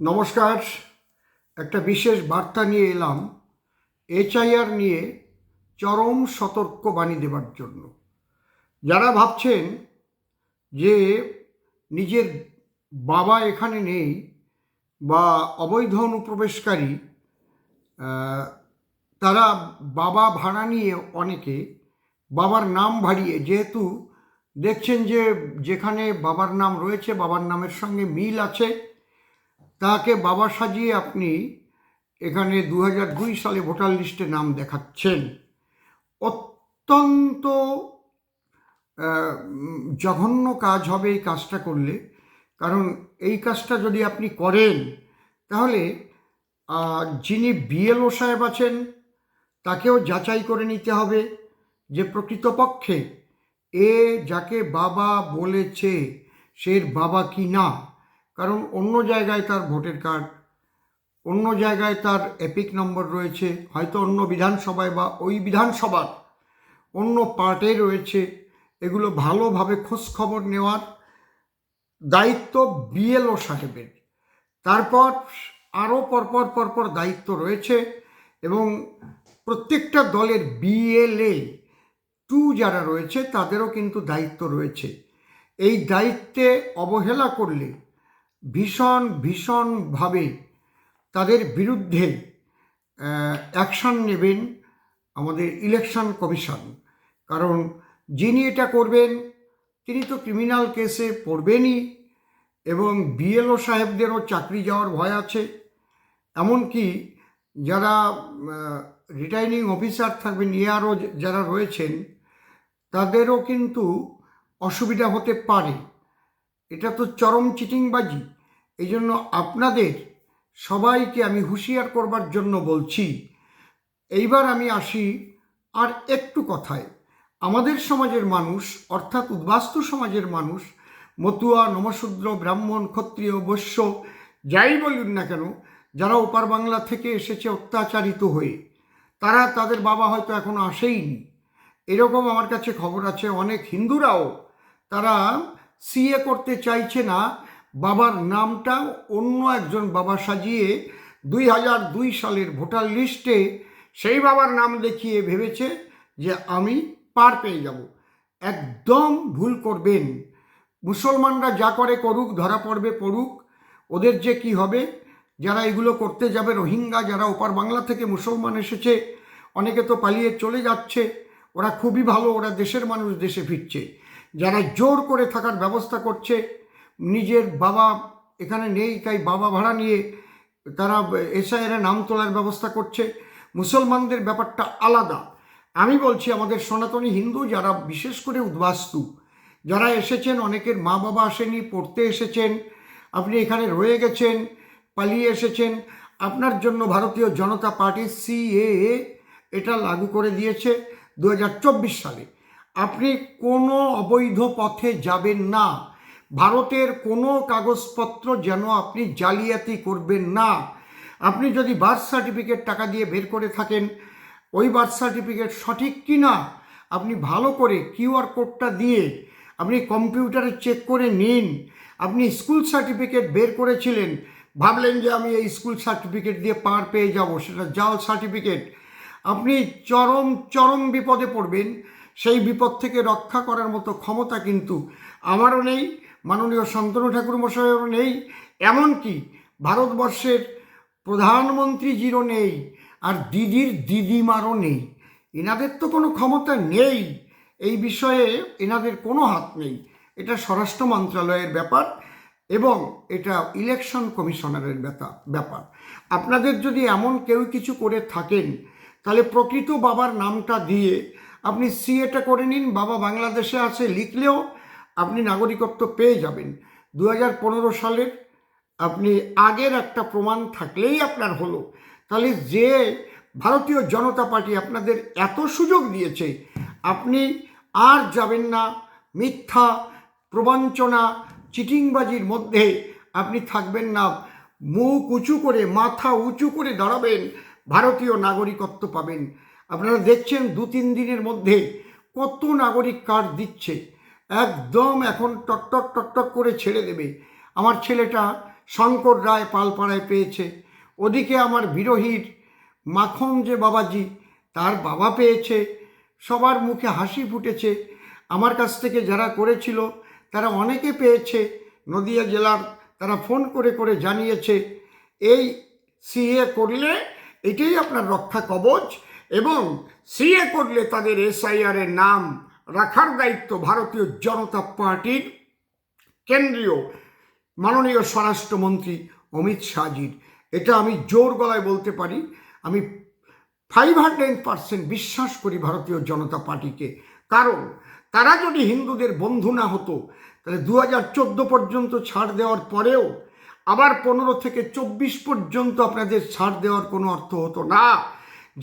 নমস্কার। একটা বিশেষ বার্তা নিয়ে এলাম এইচআইআর নিয়ে চরম সতর্কবাণী দেবার জন্য। যারা ভাবছেন যে নিজের বাবা এখানে নেই বা অবৈধ অনুপ্রবেশকারী তারা বাবা ভাড়া নিয়ে অনেকে, বাবার নাম ভারিয়ে যেহেতু দেখছেন যে যেখানে বাবার নাম রয়েছে, বাবার নামের সঙ্গে মিল আছে তাকে বাবা সাজিয়ে আপনি এখানে দু হাজার দুই সালে ভোটার লিস্টে নাম দেখাচ্ছেন। অত্যন্ত জঘন্য কাজ হবে এই কাজটা করলে। কারণ এই কাজটা যদি আপনি করেন, তাহলে যিনি বিএলও সাহেব আছেন, তাকেও যাচাই করে নিতে হবে যে প্রকৃতপক্ষে এ যাকে বাবা বলেছে সে বাবা কি না। কারণ অন্য জায়গায় তার ভোটের কার্ড, অন্য জায়গায় তার এপিক নম্বর রয়েছে, হয়তো অন্য বিধানসভায় বা ওই বিধানসভার অন্য পার্টে রয়েছে। এগুলো ভালোভাবে খোঁজ খবর নেওয়ার দায়িত্ব বিএলও সাহেবের। তারপর আরও পরপর পরপর দায়িত্ব রয়েছে এবং প্রত্যেকটা দলের বিএলএ টু যারা রয়েছে, তাদেরও কিন্তু দায়িত্ব রয়েছে। এই দায়িত্বে অবহেলা করলে ভীষণ, ভীষণভাবে তাদের বিরুদ্ধে অ্যাকশন নেবেন আমাদের ইলেকশন কমিশন কারণ যিনি এটা করবেন, তিনি তো ক্রিমিনাল কেসে পড়বেনই এবং বিএলও সাহেবদেরও চাকরি যাওয়ার ভয় আছে। এমনকি যারা রিটার্নিং অফিসার থাকবেন ইয়ারও যারা রয়েছেন, তাদেরও কিন্তু অসুবিধা হতে পারে। এটা তো চরম চিটিংবাজি। এই জন্য আপনাদের সবাইকে আমি হুঁশিয়ার করবার জন্য বলছি, এইবার আমি আসি আর একটু কথায়। আমাদের সমাজের মানুষ, অর্থাৎ উদ্বাস্তু সমাজের মানুষ, মতুয়া, নমশূদ্র, ব্রাহ্মণ, ক্ষত্রিয়, বৈশ্য, যাই বলুন না কেন, যারা ওপার বাংলা থেকে এসেছে অত্যাচারিত হয়ে, তারা তাদের বাবা হয়তো এখনও আসেইনি। এরকম আমার কাছে খবর আছে, অনেক হিন্দুরাও, তারা সিএ করতে চাইছে না, বাবার নামটা অন্য একজন বাবা সাজিয়ে দুই হাজার দুই সালের ভোটার লিস্টে সেই বাবার নাম দেখিয়ে ভেবেছে যে আমি পার পেয়ে যাব। একদম ভুল করবেন। মুসলমানরা যা করে করুক, ধরা পড়বে, পড়ুক, ওদের যে কি হবে? যারা এগুলো করতে যাবে, রোহিঙ্গা যারা ওপার বাংলা থেকে মুসলমান এসেছে, অনেকে তো পালিয়ে চলে যাচ্ছে, ওরা খুবই ভালো, ওরা দেশের মানুষ, দেশে ফিরছে। যারা জোর করে থাকার ব্যবস্থা করছে, নিজের বাবা এখানে নেই, তাই বাবা ভাড়া নিয়ে তারা এসআইয়ের নাম তোলার ব্যবস্থা করছে। মুসলমানদের ব্যাপারটা আলাদা। আমি বলছি, আমাদের সনাতনী হিন্দু যারা বিশেষ করে উদ্বাস্তু, যারা এসেছেন, অনেকের মা বাবা আসেনি, পড়তে এসেছেন, আপনি এখানে রয়ে গেছেন, পালিয়ে এসেছেন, আপনার জন্য ভারতীয় জনতা পার্টি সিএএ এটা লাগু করে দিয়েছে। দু হাজার চব্বিশ সালে আপনি কোনো অবৈধ পথে যাবেন না। ভারতের কোনো কাগজপত্র যেন আপনি জালিয়াতি করবেন না। আপনি যদি বার্থ সার্টিফিকেট টাকা দিয়ে বের করে থাকেন, ওই বার্থ সার্টিফিকেট সঠিক কি না আপনি ভালো করে কিউআর কোডটা দিয়ে আপনি কম্পিউটারে চেক করে নিন। আপনি স্কুল সার্টিফিকেট বের করেছিলেন, ভাবলেন যে আমি এই স্কুল সার্টিফিকেট দিয়ে পার পেয়ে যাব, সেটা জাল সার্টিফিকেট। আপনি চরম চরম বিপদে পড়বেন। সেই বিপদ থেকে রক্ষা করার মতো ক্ষমতা কিন্তু আমারও নেই, মাননীয় শান্তনু ঠাকুর মশাইয়েরও নেই, এমনকি ভারতবর্ষের প্রধানমন্ত্রীজিরও নেই আর দিদির দিদিমারও নেই। এনাদের তো কোনো ক্ষমতা নেই, এই বিষয়ে এনাদের কোনো হাত নেই। এটা স্বরাষ্ট্র মন্ত্রণালয়ের ব্যাপার এবং এটা ইলেকশন কমিশনারের ব্যাপার ব্যাপার। আপনাদের যদি এমন কেউ কিছু করে থাকেন, তাহলে প্রকৃত বাবার নামটা দিয়ে আপনি সিএটা করে নিন, বাবা বাংলাদেশে আছে, লিখলেও আপনি নাগরিকত্ব পেয়ে যাবেন। দু হাজার পনেরো সালের আপনি আগের একটা প্রমাণ থাকলেই আপনার হলো। তাহলে যে ভারতীয় জনতা পার্টি আপনাদের এত সুযোগ দিয়েছে, আপনি আর যাবেন না। মিথ্যা, প্রবঞ্চনা, চিটিংবাজির মধ্যে আপনি থাকবেন না। মুখ উঁচু করে, মাথা উঁচু করে দাঁড়াবেন। ভারতীয় নাগরিকত্ব পাবেন। আপনারা দেখছেন দু তিন দিনের মধ্যে কত নাগরিক কার্ড দিচ্ছে। একদম এখন টকটক টকটক করে ছেড়ে দেবে। আমার ছেলেটা শঙ্কর রায় পালপাড়ায় পেয়েছে। ওদিকে আমার বিরোহীর মাখন যে বাবাজি, তার বাবা পেয়েছে। সবার মুখে হাসি ফুটেছে। আমার কাছ থেকে যারা করেছিল, তারা অনেকে পেয়েছে। নদিয়া জেলার তারা ফোন করে করে জানিয়েছে। এই সিএ করলে এটাই আপনার রক্ষা কবচ। এবং সিএ করলে তাদের এসআইআর এর নাম রাখার দায়িত্ব ভারতীয় জনতা পার্টির কেন্দ্রীয় মাননীয় স্বরাষ্ট্রমন্ত্রী অমিত শাহজির। এটা আমি জোর গলায় বলতে পারি। আমি ফাইভ হান্ড্রেড পার্সেন্ট বিশ্বাস করি ভারতীয় জনতা পার্টিকে। কারণ তারা যদি হিন্দুদের বন্ধু না হতো, তাহলে দু হাজার চোদ্দ পর্যন্ত ছাড় দেওয়ার পরেও আবার পনেরো থেকে চব্বিশ পর্যন্ত আপনাদের ছাড় দেওয়ার কোনো অর্থ হতো না।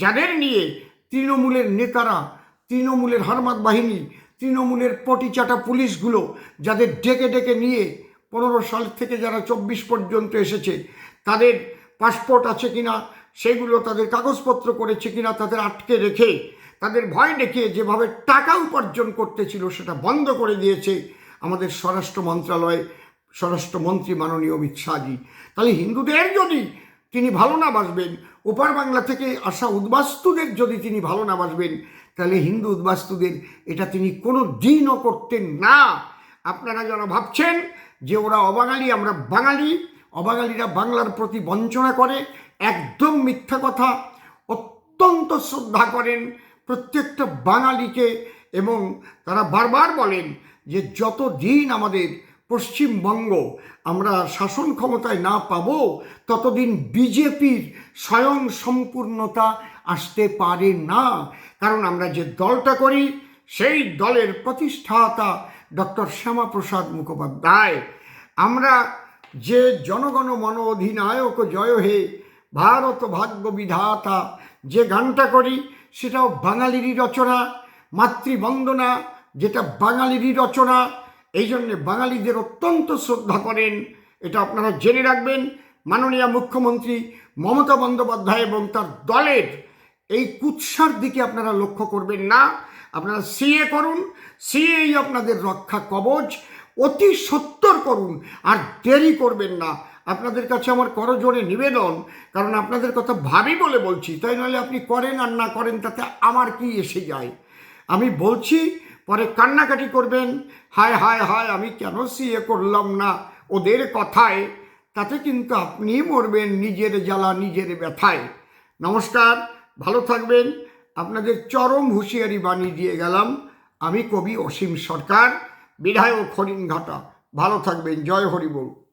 যাদের নিয়ে তৃণমূলের নেতারা, তৃণমূলের হারমাত বাহিনী, তৃণমূলের পটিচাটা পুলিশগুলো যাদের ডেকে ডেকে নিয়ে পনেরো সাল থেকে যারা চব্বিশ পর্যন্ত এসেছে, তাদের পাসপোর্ট আছে কিনা, সেগুলো তাদের কাগজপত্র করেছে কিনা তাদের আটকে রেখে, তাদের ভয় দেখিয়ে যেভাবে টাকা উপার্জন করতেছিল সেটা বন্ধ করে দিয়েছে আমাদের স্বরাষ্ট্র মন্ত্রণালয় স্বরাষ্ট্রমন্ত্রী মাননীয় অমিত শাহজি। তাহলে হিন্দুদের যদি তিনি ভালো না বাসবেন ওপার বাংলা থেকে আসা উদ্বাস্তুদের যদি তিনি ভালো না বাসবেন, তাহলে হিন্দু উদ্বাস্তুদের এটা তিনি কোনো দিনও করতেন না। আপনারা যারা ভাবছেন যে ওরা অবাঙালি, আমরা বাঙালি, অবাঙালিরা বাংলার প্রতি বঞ্চনা করে, একদম মিথ্যা কথা, অত্যন্ত শ্রদ্ধা করেন প্রত্যেকটা বাঙালিকে এবং তারা বারবার বলেন যে যত দিন আমাদের পশ্চিমবঙ্গ আমরা শাসন ক্ষমতায় না পাব, ততদিন বিজেপির স্বয়ং সম্পূর্ণতা আসতে পারে না। কারণ আমরা যে দলটা করি, সেই দলের প্রতিষ্ঠাতা ডক্টর শ্যামাপ্রসাদ মুখোপাধ্যায়। আমরা যে জনগণ মন অধিনায়ক জয় হে ভারত ভাগ্য বিধাতা যে গানটা করি, সেটাও বাঙালিরই রচনা, মাতৃবন্দনা যেটা বাঙালিরই রচনা এই জন্যে বাঙালিদের অত্যন্ত শ্রদ্ধা করেন। এটা আপনারা জেনে রাখবেন। মাননীয় মুখ্যমন্ত্রী মমতা বন্দ্যোপাধ্যায় এবং তার দলের এই কুৎসার দিকে আপনারা লক্ষ্য করবেন না। আপনারা সিএ করুন। সিএই আপনাদের রক্ষা কবচ। অতি সত্তর করুন। আর দেরি করবেন না। আপনাদের কাছে আমার করজোরে নিবেদন, কারণ আপনাদের কথা ভাবি বলে বলছি। তাই নাহলে আপনি করেন আর না করেন, তাতে আমার কি এসে যায়? আমি বলছি পরে কান্নাকাটি করবেন, হায় হায় হায়, আমি কেন সিএ করলাম না? ওদের কথায়, তাতে কিন্তু আপনি মরবেন নিজের জ্বালা, নিজের ব্যথায়। নমস্কার, ভালো থাকবেন। আপনাদের চরম হুঁশিয়ারি বাণী দিয়ে গেলাম। আমি কবি অসীম সরকার, বিধায়ক হরিণ ঘাটা ভালো থাকবেন, জয় হরিবোল।